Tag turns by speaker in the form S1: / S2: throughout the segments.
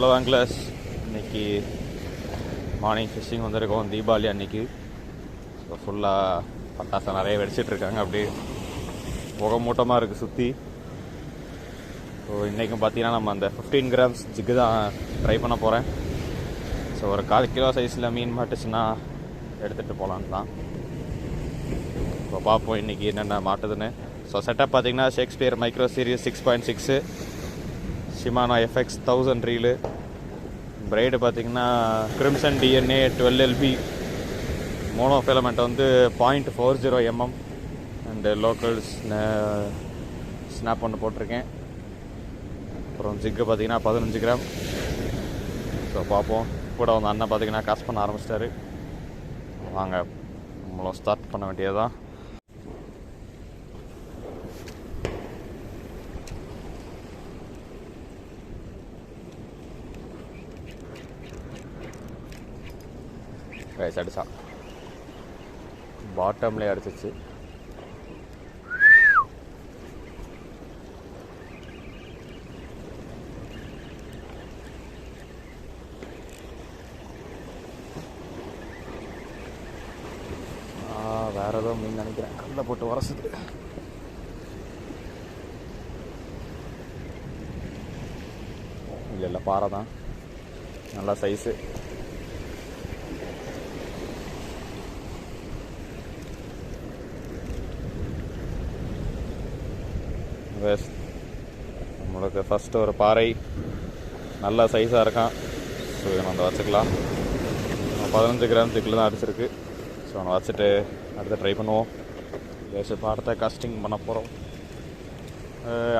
S1: Hello ஆங்கிலஸ் இன்னைக்கு morning fishing வந்திருக்கோம் தீபாவளி அன்னைக்கு. ஸோ ஃபுல்லாக பட்டாசை நிறைய வெடிச்சிட்ருக்காங்க அப்படியே புகை மூட்டமாக இருக்குது சுற்றி ஸோ இன்றைக்கும் பார்த்தீங்கன்னா நம்ம அந்த ஃபிஃப்டீன் கிராம்ஸ் ஜிக்கு தான் ட்ரை பண்ண போகிறேன் ஸோ ஒரு கால் கிலோ சைஸில் மீன் மாட்டுச்சுன்னா எடுத்துகிட்டு போகலான்னு தான். இப்போ பார்ப்போம் இன்றைக்கி என்னென்ன மாட்டுதுன்னு. ஸோ செட்டப் பார்த்தீங்கன்னா Shakespeare micro series six point six Shimano FX thousand reel braid பார்த்தீங்கன்னா crimson DNA twelve LB monofilament வந்து point four zero MM and local snap ஒன்று போட்டிருக்கேன். அப்புறம் ஜிக்கு பார்த்தீங்கன்னா பதினஞ்சு கிராம் ஸோ பார்ப்போம். கூட வந்து அண்ணன் பார்த்தீங்கன்னா காசு பண்ண ஆரம்பிச்சிட்டாரு. வாங்க நம்மளும் ஸ்டார்ட் பண்ண வேண்டியதுதான். ரைஸ் அடித்தான் பாட்டம்லேயே அடிச்சிச்சு. ஆ, வேற ஏதோ மீன் நினைக்கிறேன். கல்லை போட்டு உரசுது. இல்லை இல்லை பாறை தான். நல்லா சைஸு வேஸ்ட் நம்மளுக்கு ஃபஸ்ட்டு ஒரு பாறை. நல்ல சைஸாக இருக்கான். ஸோ இதை நம்ம வச்சுக்கலாம். பதினஞ்சு கிராம் திக்கில் தான் அடிச்சிருக்கு. ஸோ நம்ம வச்சுட்டு அடுத்து ட்ரை பண்ணுவோம். ஜஸ்ட் இப்போ அடுத்த காஸ்டிங் பண்ண போகிறோம்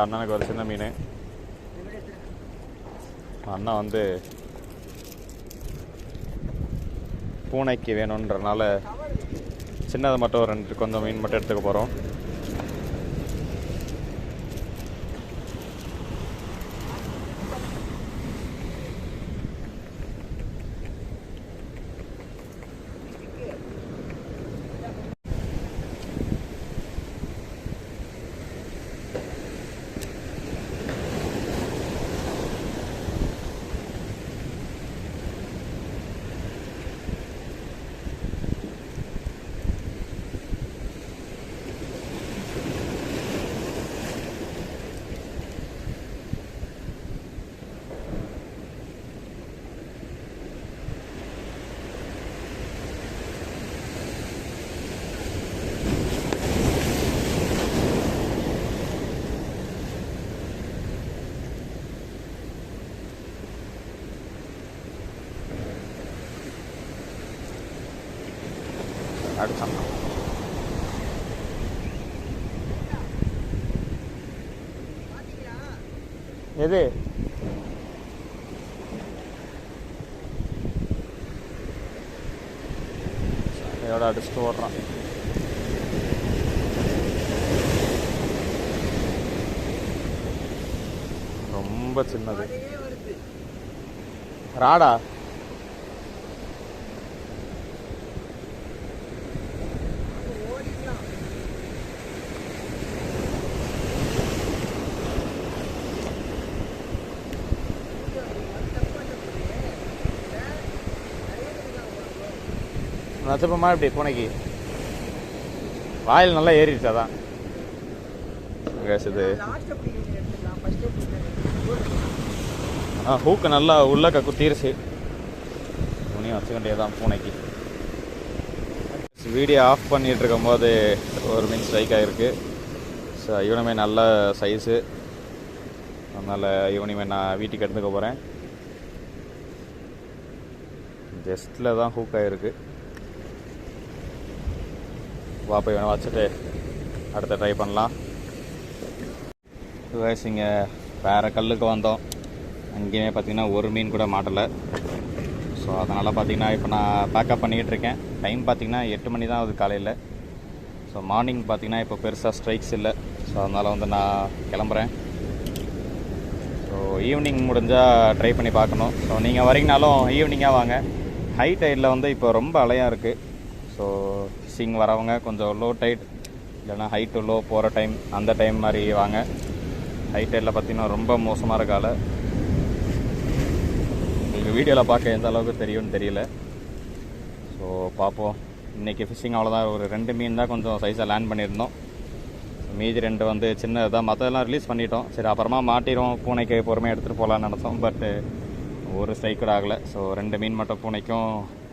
S1: அண்ணனுக்கு ஒரு சின்ன மீன். அண்ணா வந்து பூனைக்கு வேணுன்றனால சின்னதை மட்டும் ஒரு ரெண்டு கொஞ்சம் மீன் மட்டும் எடுத்துக்க போகிறோம் அடிச்சான் எது? எவ்வளோ அடிச்சுட்டு ஓடுறான். ரொம்ப சின்னது. ராடா? நச்சப்பமா இப்படி பூனைக்கு. வாயில் நல்லா ஏறிடுச்சு அதான். இது. ஆ ஹூக்கு நல்லா உள்ளக்க குத்திருச்சு. துணியும் வச்சுக்க வேண்டியதான் பூனைக்கு. வீடியோ ஆஃப் பண்ணிட்டு இருக்கும்போது ஒரு மீன் ஸ்ட்ரைக் ஆகிருக்கு ஸோ இவனுமே நல்ல சைஸு அதனால் இவனையுமே நான் வீட்டுக்கு எடுத்துக்க போகிறேன் ஜஸ்ட்டில் தான் ஹூக் ஆகிருக்கு வா போய் வேணும் வச்சுட்டு அடுத்த ட்ரை பண்ணலாம். guys இங்கே வேறு கல்லுக்கு வந்தோம். அங்கேயுமே பார்த்தீங்கன்னா ஒரு மீன் கூட மாட்டலை. ஸோ அதனால் பார்த்தீங்கன்னா இப்போ நான் பேக்கப் பண்ணிக்கிட்டு இருக்கேன். டைம் பார்த்தீங்கன்னா எட்டு மணி தான் ஆகுது காலையில். ஸோ மார்னிங் பார்த்திங்கன்னா இப்போ பெருசாக ஸ்ட்ரைக்ஸ் இல்லை. ஸோ அதனால் வந்து நான் கிளம்புறேன். ஸோ ஈவினிங் முடிஞ்சால் ட்ரை பண்ணி பார்க்கணும். ஸோ நீங்கள் வரீங்கனாலும் ஈவினிங்காக வாங்க. ஹை டைடில் வந்து இப்போ ரொம்ப அலையாக இருக்குது ஸோ ஃபிஷிங் வரவங்க கொஞ்சம் லோ டைட் இல்லைன்னா ஹை டு லோ போகிற டைம் அந்த டைம் மாதிரி வாங்க. ஹை பார்த்தீங்கன்னா ரொம்ப மோசமாக இருக்கால உங்களுக்கு வீடியோவில் பார்க்க எந்த அளவுக்கு தெரியும்னு தெரியல. ஸோ பார்ப்போம். இன்றைக்கி ஃபிஷிங் அவ்வளோதான் ஒரு ரெண்டு மீன் தான் கொஞ்சம் சைஸாக லேண்ட் பண்ணியிருந்தோம். மீதி ரெண்டு வந்து சின்னதாக மற்றதெல்லாம் ரிலீஸ் பண்ணிட்டோம். சரி அப்புறமா மாட்டிடும் பூனைக்கு பொறுமையாக எடுத்துகிட்டு போகலான்னு நினச்சோம். பட்டு ஒரு ஸ்ட்ரைக் ஆகலை. ஸோ ரெண்டு மீன் மட்டும் பூனைக்கும்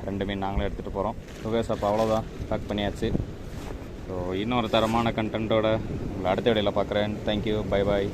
S1: ரெண்டு மீன் நாங்களும் எடுத்துகிட்டு போகிறோம் சுகேஷ் அப்போ அவ்வளோதான் பேக் பண்ணியாச்சு. ஸோ இன்னொரு தரமான கண்டென்ட்டோட உங்களை அடுத்த இடையில் பார்க்குறேன் தேங்க்யூ பை பாய்